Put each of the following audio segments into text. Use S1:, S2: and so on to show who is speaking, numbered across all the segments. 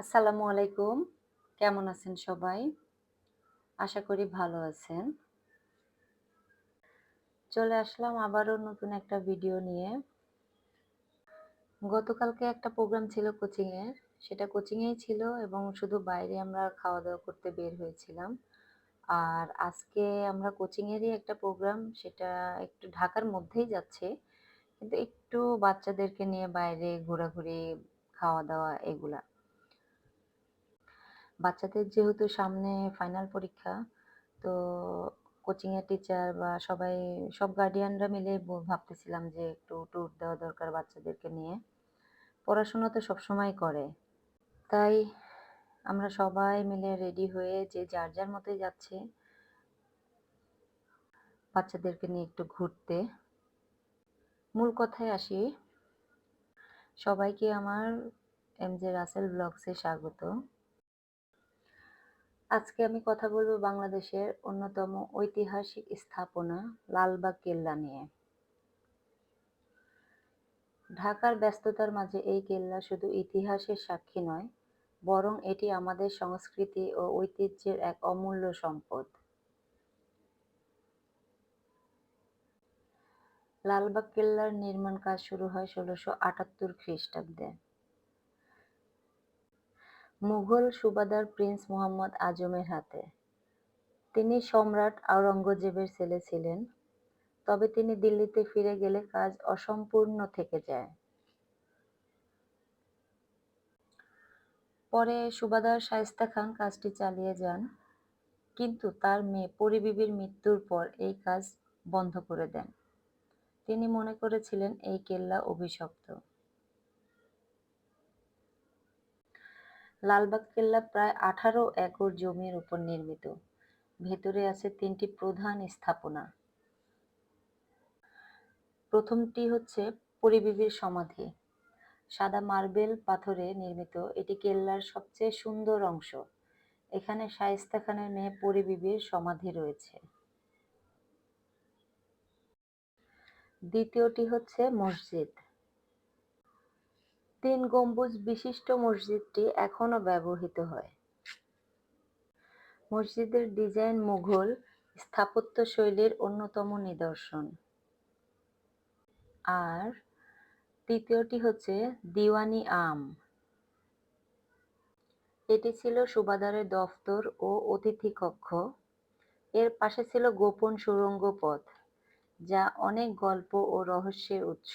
S1: আসসালামু আলাইকুম। কেমন আছেন সবাই? আশা করি ভালো আছেন। চলে আসলাম আবারও নতুন একটা ভিডিও নিয়ে। গতকালকে একটা প্রোগ্রাম ছিল কোচিংয়ের। সেটা কোচিংয়েই ছিল এবং শুধু বাইরে আমরা খাওয়া-দাওয়া করতে বের হয়েছিলাম। আর আজকে আমরা কোচিংয়েরই একটা প্রোগ্রাম সেটা একটু ঢাকার মধ্যেই যাচ্ছে। কিন্তু একটু বাচ্চাদেরকে নিয়ে বাইরে ঘোরাঘুরি, খাওয়া-দাওয়া এগুলা। বাচ্চাদের যেহেতু সামনে ফাইনাল পরীক্ষা, তো কোচিংয়ের টিচার বা সবাই সব গার্ডিয়ানরা মিলে ভাবতেছিলাম যে একটু ট্যুর দেওয়া দরকার বাচ্চাদেরকে নিয়ে। পড়াশোনা তো সবসময় করে। তাই আমরা সবাই মিলে রেডি হয়ে যে যার, যার মতোই যাচ্ছি। বাচ্চাদেরকে নিয়ে একটু ঘুরতে। মূল কথায় আসি। সবাইকে আমার এম জে রাসেল ব্লগসে স্বাগত। আজকে আমি কথা বলব বাংলাদেশের অন্যতম ঐতিহাসিক স্থাপনা লালবাগ কেল্লা নিয়ে। ঢাকার ব্যস্ততার মাঝে এই কেল্লা শুধু ইতিহাসের সাক্ষী নয়, বরং এটি আমাদের সংস্কৃতি ও ঐতিহ্যের এক অমূল্য সম্পদ। লালবাগ কেল্লার নির্মাণ কাজ শুরু হয় ষোলোশো আটাত্তর খ্রিস্টাব্দে। মুঘল সুবাদার প্রিন্স মুহাম্মদ আজমের হাতে। তিনি সম্রাট আওরঙ্গজেবের ছেলে ছিলেন, তবে তিনি দিল্লিতে ফিরে গেলে কাজ অসম্পূর্ণ থেকে যায়। পরে সুবাদার শায়েস্তা খান কাজটি চালিয়ে যান, কিন্তু তার মেয়ে পরী বিবির মৃত্যুর পর এই কাজ বন্ধ করে দেন। তিনি মনে করেছিলেন এই কেল্লা অভিশপ্ত। লালবাগ কেল্লা প্রায় আঠারো একর জমির উপর নির্মিত। ভেতরে আছে তিনটি প্রধান স্থাপনা। প্রথমটি হচ্ছে পরী বিবির সমাধি। সাদা মার্বেল পাথরে নির্মিত এটি কেল্লার সবচেয়ে সুন্দর অংশ। এখানে শায়েস্তা খানের মেয়ে পরী বিবির সমাধি রয়েছে। দ্বিতীয়টি হচ্ছে মসজিদ। তিন গম্বুজ বিশিষ্ট মসজিদটি এখনও ব্যবহৃত হয়। মসজিদের ডিজাইন মুঘল স্থাপত্যশৈলীর অন্যতম নিদর্শন। আর তৃতীয়টি হচ্ছে দিওয়ানি আম। এটি ছিল সুবাদারের দফতর ও অতিথি কক্ষ। এর পাশে ছিল গোপন সুড়ঙ্গ পথ, যা অনেক গল্প ও রহস্যের উৎস।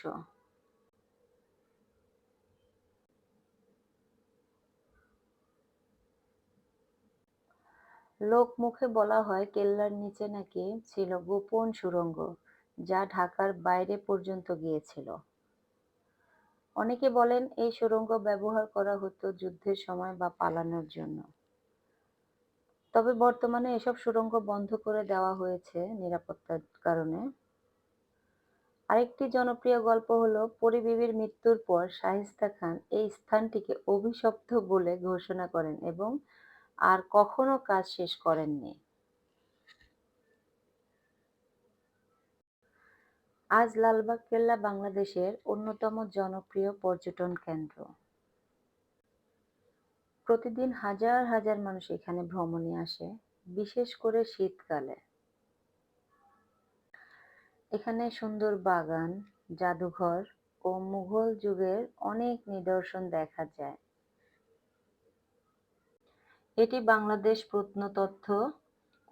S1: লোকমুখে বলা হয় কেল্লার নিচে নাকি ছিল গোপন সুড়ঙ্গ, যা ঢাকার বাইরে পর্যন্ত গিয়েছিল। অনেকে বলেন এই সুড়ঙ্গ ব্যবহার করা হতো যুদ্ধের সময় বা পালানোর জন্য। তবে বর্তমানে এসব সুড়ঙ্গ বন্ধ করে দেওয়া হয়েছে নিরাপত্তার কারণে। আরেকটি জনপ্রিয় গল্প হলো পরী বিবির মৃত্যুর পর শাহিস্তা খান এই স্থানটিকে অভিশপ্ত বলে ঘোষণা করেন এবং আর কখনো কাজ শেষ করেননি। আজ লালবাগ কেল্লা বাংলাদেশের অন্যতম জনপ্রিয় পর্যটন কেন্দ্র। প্রতিদিন হাজার হাজার মানুষ এখানে ভ্রমণে আসে, বিশেষ করে শীতকালে। এখানে সুন্দর বাগান, জাদুঘর ও মুঘল যুগের অনেক নিদর্শন দেখা যায়। এটি বাংলাদেশ প্রত্নতত্ত্ব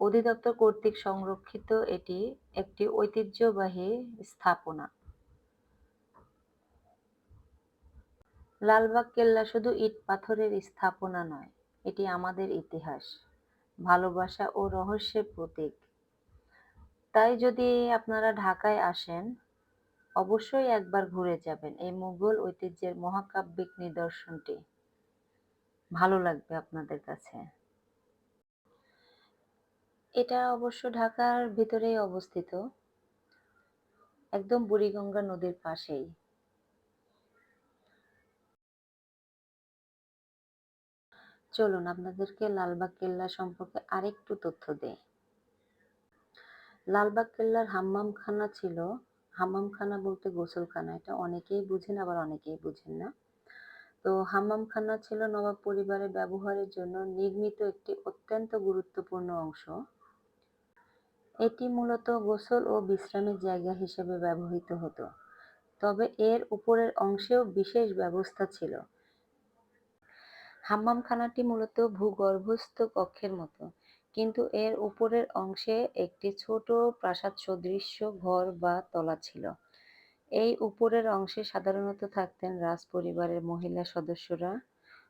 S1: অধিদপ্তর কর্তৃক সংরক্ষিত এটি একটি ঐতিহ্যবাহী স্থাপনা। লালবাগ কেল্লা শুধু ইট-পাথরের স্থাপনা নয়, এটি আমাদের ইতিহাস, ভালোবাসা ও রহস্যের প্রতীক। তাই যদি আপনারা ঢাকায় আসেন, অবশ্যই একবার ঘুরে যাবেন এই মুঘল ঐতিহ্যের মহাকাব্যিক নিদর্শনটি। ভালো লাগবে আপনাদের কাছে। এটা অবশ্য ঢাকার ভিতরেই অবস্থিত। একদম বুড়িগঙ্গা নদীর পাশেই। চলুন আপনাদেরকে লালবাগ কেল্লা সম্পর্কে আরেকটু তথ্য দেই। লালবাগ কেল্লার হাম্মামখানা ছিল, হাম্মামখানা বলতে গোসলখানা, এটা অনেকেই বুঝেন আবার অনেকেই বুঝেন না। তো হাম্মামখানা ছিল নবাব পরিবারের ব্যবহারের জন্য নির্মিত একটি অত্যন্ত গুরুত্বপূর্ণ অংশ। এটি মূলত গোসল ও বিশ্রামের জায়গা হিসেবে ব্যবহৃত হতো। তবে এর উপরের অংশেও বিশেষ ব্যবস্থা ছিল। হাম্মামখানাটি মূলত ভূগর্ভস্থ কক্ষের মতো, কিন্তু এর উপরের অংশে একটি ছোট প্রাসাদ সদৃশ্য ঘর বা তলা ছিল। এই উপরের অংশে সাধারণত থাকতেন রাজপরিবারের মহিলা সদস্যরা,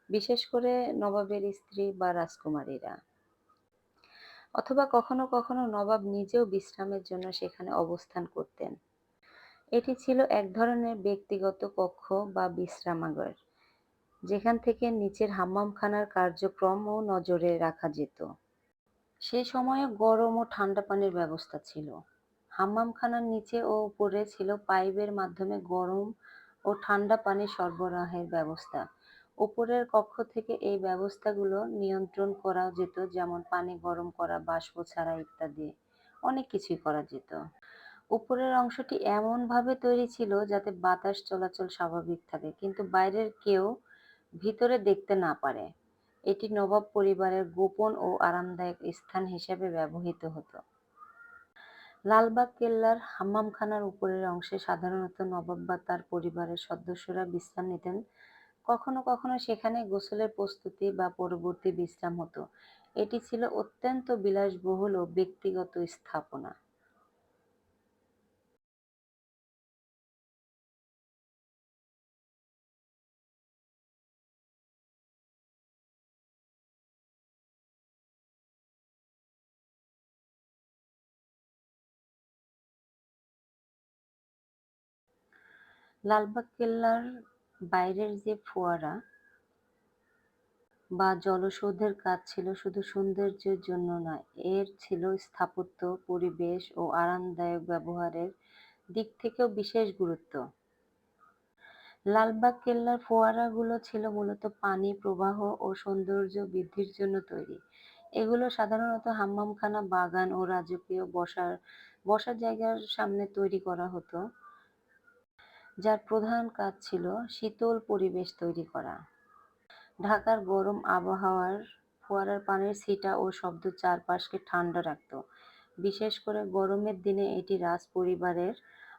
S1: বিশেষ করে নবাবের স্ত্রী বা রাজকুমারীরা। অথবা কখনো কখনো নবাব নিজেও বিশ্রামের জন্য সেখানে অবস্থান করতেন। এটি ছিল এক ধরনের ব্যক্তিগত কক্ষ বা বিশ্রামাগার, যেখান থেকে নিচের হাম্মামখানার কার্যক্রমও নজরে রাখা যেত। সে সময়ে গরম ও ঠান্ডা পানির ব্যবস্থা ছিল। হাম্মামখানার নিচে ও উপরে ছিল পাইপের মাধ্যমে গরম ও ঠান্ডা পানি সরবরাহের ব্যবস্থা। উপরের কক্ষ থেকে এই ব্যবস্থাগুলো নিয়ন্ত্রণ করা যেত, যেমন পানি গরম করা, বাষ্প ছাড়া ইত্যাদি। অনেক কিছুই করা যেত। উপরের অংশটি এমনভাবে তৈরি ছিল যাতে বাতাস চলাচল স্বাভাবিক থাকে, কিন্তু বাইরের কেউ ভিতরে দেখতে না পারে। এটি নবাব পরিবারের গোপন ও আরামদায়ক স্থান হিসেবে ব্যবহৃত হতো। লালবাগ কেল্লার হাম্মামখানার উপরের অংশে সাধারণত নবাব বা তার পরিবারের সদস্যরা বিশ্রাম নিতেন। কখনো কখনো সেখানে গোসলের প্রস্তুতি বা পরবর্তী বিশ্রাম হতো। এটি ছিল অত্যন্ত বিলাসবহুল ও ব্যক্তিগত স্থাপনা। লালবাগ কেল্লার বাইরের যে ফোয়ারা বা জলসৌধের কাজ ছিল শুধু সৌন্দর্যের জন্য নয়, এর ছিল স্থাপত্য, পরিবেশ ও আরামদায়ক ব্যবহারের দিক থেকেও বিশেষ গুরুত্ব। লালবাগ কেল্লার ফোয়ারাগুলো ছিল মূলত পানি প্রবাহ ও সৌন্দর্য বৃদ্ধির জন্য তৈরি। এগুলো সাধারণত হাম্মামখানা, বাগান ও রাজকীয় বসার বসার জায়গার সামনে তৈরি করা হতো, যার প্রধান কাজ ছিল শীতল পরিবেশ তৈরি করা। ঢাকার গরম আবহাওয়ার ফোয়ারার পানির ছিটা ও শব্দ চারপাশকে ঠান্ডা রাখত। বিশেষ করে গরমের দিনে এটি রাজ পরিবারের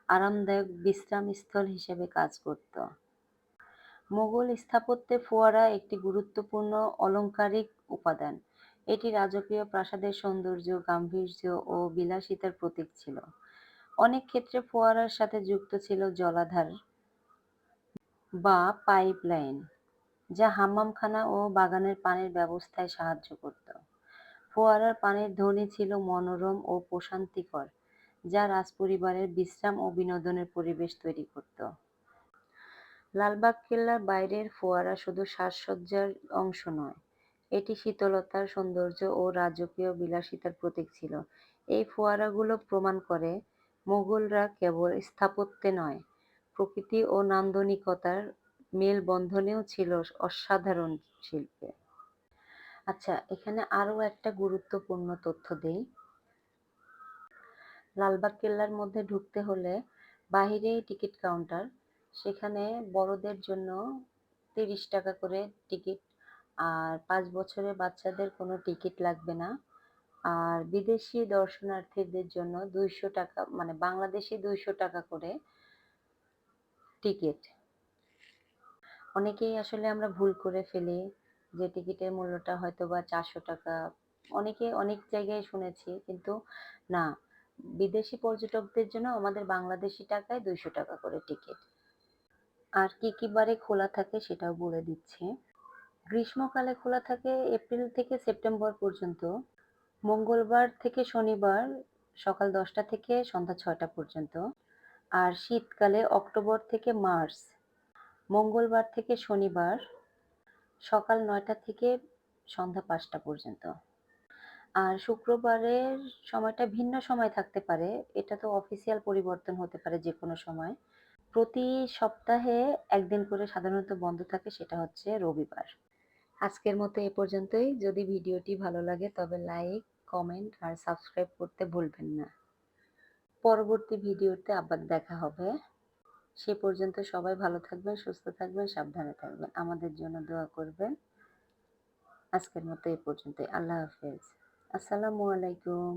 S1: আরামদায়ক বিশ্রামস্থল হিসেবে কাজ করত। মোগল স্থাপত্যে ফোয়ারা একটি গুরুত্বপূর্ণ অলংকারিক উপাদান। এটি রাজকীয় প্রাসাদের সৌন্দর্য, গাম্ভীর্য ও বিলাসিতার প্রতীক ছিল। অনেক ক্ষেত্রে ফোয়ারার সাথে যুক্ত ছিল জলাধার বা পাইপ লাইন যা হাম্মামখানা ও বাগানের পানির ব্যবস্থায় সাহায্য করত। ফোয়ারার পানির ধ্বনি ছিল মনোরম ও প্রশান্তিকর, যা রাজপরিবারের বিশ্রাম ও বিনোদনের পরিবেশ তৈরি করত। লালবাগ কেল্লার বাইরের ফোয়ারা শুধু সাজসজ্জার অংশ নয়, এটি শীতলতার, সৌন্দর্য ও রাজকীয় বিলাসিতার প্রতীক ছিল। এই ফোয়ারাগুলো প্রমাণ করে, মুঘলরা কেবল স্থাপত্যে নয়, প্রকৃতি ও নান্দনিকতার মেলবন্ধনেও ছিল অসাধারণ শিল্পে। আচ্ছা, এখানে আরও একটা গুরুত্বপূর্ণ তথ্য দেই। লালবাগ কেল্লার মধ্যে ঢুকতে হলে বাহিরেই টিকিট কাউন্টার, সেখানে বড়দের জন্য তিরিশ টাকা করে টিকিট আর পাঁচ বছরের বাচ্চাদের কোনো টিকিট লাগবে না আর বিদেশি দর্শনার্থীদের জন্য দুইশো টাকা মানে বাংলাদেশি দুইশো টাকা করে টিকিট। অনেকেই আসলে আমরা ভুল করে ফেলি যে টিকিটের মূল্যটা হয়তো বা চারশো টাকা। অনেকে অনেক জায়গায় শুনেছি, কিন্তু না, বিদেশি পর্যটকদের জন্য আমাদের বাংলাদেশি টাকায় দুইশো টাকা করে টিকিট। আর কি কি বারে খোলা থাকে সেটাও বলে দিচ্ছি। গ্রীষ্মকালে খোলা থাকে এপ্রিল থেকে সেপ্টেম্বর পর্যন্ত। মঙ্গলবার থেকে শনিবার সকাল দশটা থেকে সন্ধ্যা ছয়টা পর্যন্ত আর শীতকালে অক্টোবর থেকে মার্চ। মঙ্গলবার থেকে শনিবার সকাল নয়টা থেকে সন্ধ্যা পাঁচটা পর্যন্ত। আর শুক্রবারের সময়টা ভিন্ন সময় থাকতে পারে, এটা তো অফিসিয়াল পরিবর্তন হতে পারে যে কোনো সময়। প্রতি সপ্তাহে একদিন করে সাধারণত বন্ধ থাকে, সেটা হচ্ছে রবিবার। আজকের মতো এ পর্যন্তই। যদি ভিডিওটি ভালো লাগে তবে লাইক কমেন্ট আর সাবস্ক্রাইব করতে ভুলবেন না। পরবর্তী ভিডিওতে আবার দেখা হবে। সে পর্যন্ত সবাই ভালো থাকবেন, সুস্থ থাকবেন, সাবধানে থাকবেন। আমাদের জন্য দোয়া করবেন। আজকের মতো এই পর্যন্ত আল্লাহ হাফেজ। আসসালামু আলাইকুম।